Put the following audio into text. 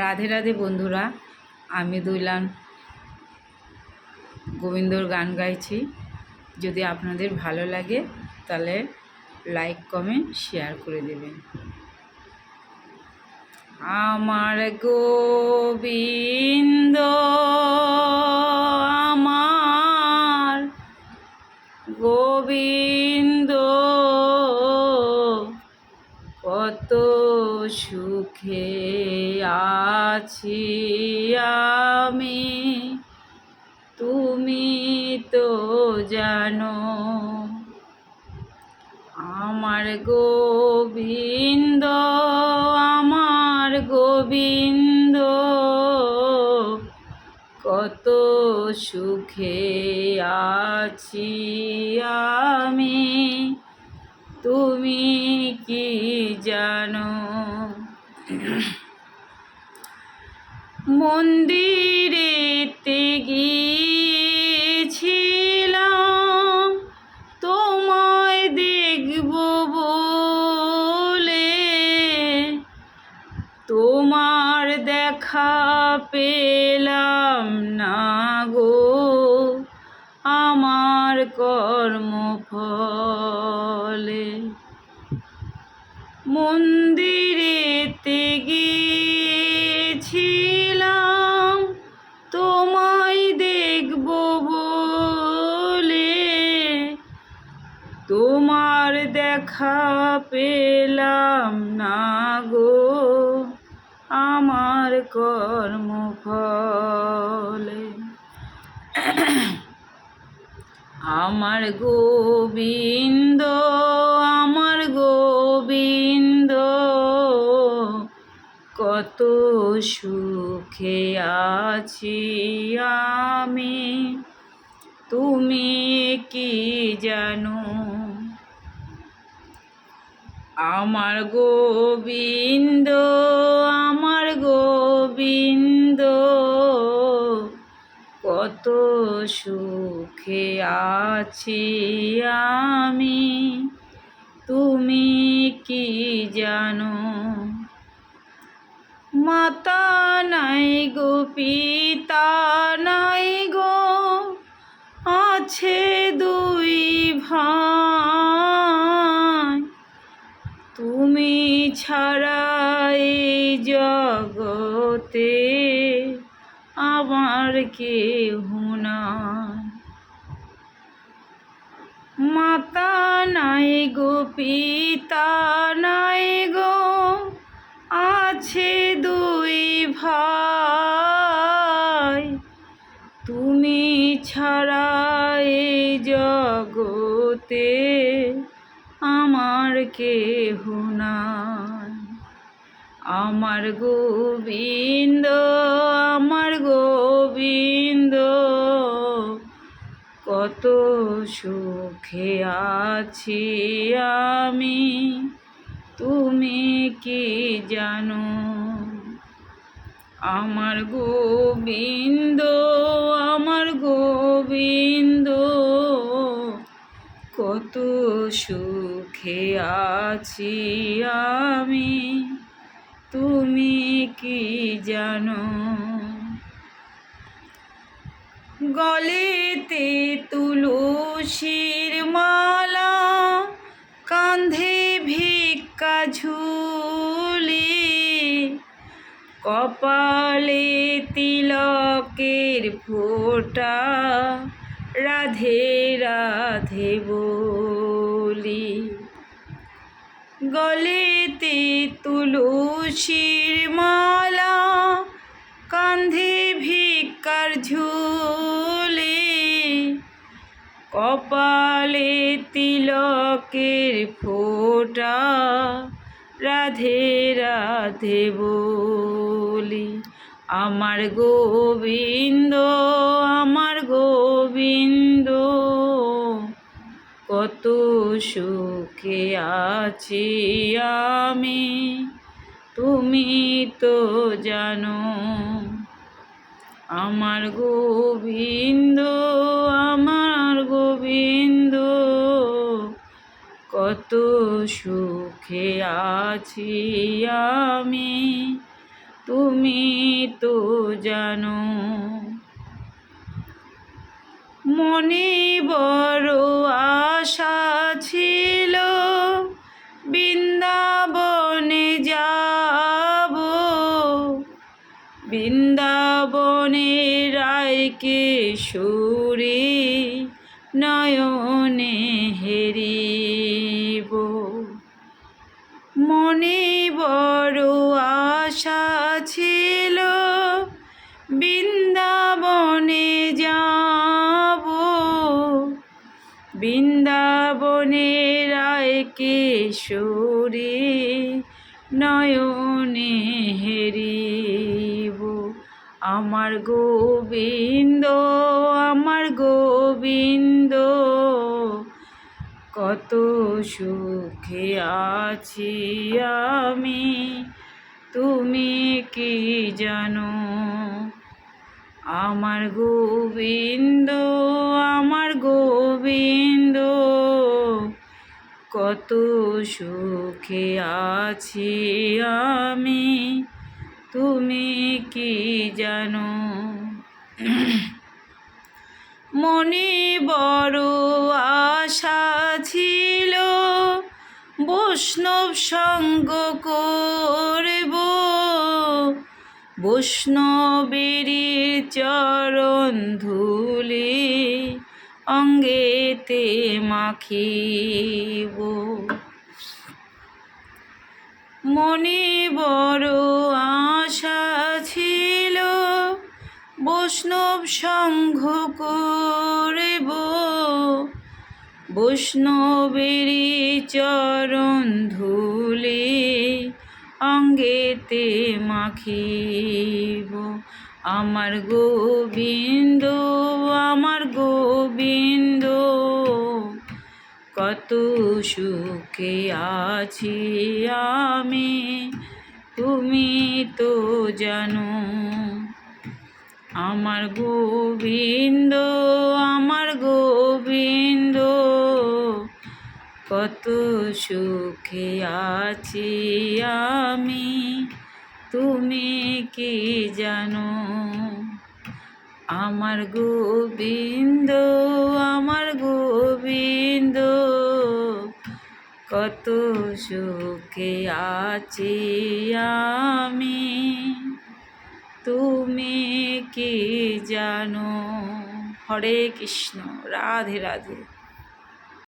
রাধে রাধে বন্ধুরা, আমি দুইলান গোবিন্দর গান গাইছি। যদি আপনাদের ভালো লাগে, তাহলে লাইক কমেন্ট শেয়ার করে দেবেন। আমার গোবিন্দ সুখে আছি আমি। তুমি তো জানো, আমার গোবিন্দ আমার গোবিন্দ। কত সুখে আছি আমি। তুমি কি জানো? মন্দিরেতে গিয়েছিলাম তোমায় দেখব বলে। তোমার দেখা পেলাম না গো আমার কর্মফলে। মন্দিরেতে পেলাম না গো, আমার কর্মফলে। আমার গোবিন্দ আমার গোবিন্দ, কত সুখে আছি আমি। তুমি কি জানো আমার গোবিন্দ আমার গোবিন্দ, কত সুখে আছি আমি। তুমি কি জানো? মাতা নাই গো, পিতা নাই গো, আছে দুই ভাই। তুমি ছাড়া এই জগতে আমার কেহ নাই। মাতা নাই গো, পিতা নাই গো, আছে দুই ভাই। তুমি ছাড়া এই জগতে কেহ নাই। আমার গোবিন্দ আমার গোবিন্দ, কত সুখে আছি আমি, তুমি কি জানো? আমার গোবিন্দ আমার গোবিন্দ, কত সুখে আছি আমি, তুমি কি জানো? গলেতে তুলসীর মালা কান্ধে ভিক্ষা ঝুলি, কপালে তিলকের ফোঁটা, রাধে রাধে বলি। গলেতে তুলসীর মালা কান্ধে ভিক্ষার ঝুলি। কপালে তিলকের ফোঁটা, রাধে রাধে বলি। আমার গোবিন্দ আমার গোবিন্দ। কত সুখে আছি আমি। তুমি তো জানো, আমার গোবিন্দ আমার গোবিন্দ, কত সুখে আছি আমি। তুমি তো জানো মনে বড় আশা ছিল। বৃন্দাবনে যাব। বৃন্দাবনে রায়কে সুরে নয়নে হেরিব। মনে বড় আশা ছিল কিশোরী নয়নে হেরিব। আমার গোবিন্দ আমার গোবিন্দ, কত সুখে আছি আমি, তুমি কি জানো? আমার গোবিন্দ আমার গোবিন্দ কত সুখে আছি আমি। তুমি কি জানো? মনে বড় আশা ছিল বৈষ্ণব সঙ্গ করব। বৈষ্ণবেরই চরণ ধুলি অঙ্গেতে মাখিব। মনে বড় আশা ছিল বৈষ্ণব সংঘ করব। বৈষ্ণবেরই চরণ ধুলি অঙ্গেতে মাখিব। আমার গোবিন্দ গোবিন্দ কত সুখে আছি আমি, তুমি তো জানো। আমার গোবিন্দ আমার গোবিন্দ, কত সুখে আছি আমি, তুমি কি জানো? আমার গোবিন্দ আমার গোবিন্দ, কত সুখে আছি আমি। তুমি কি জানো? হরে কৃষ্ণ, রাধে রাধে।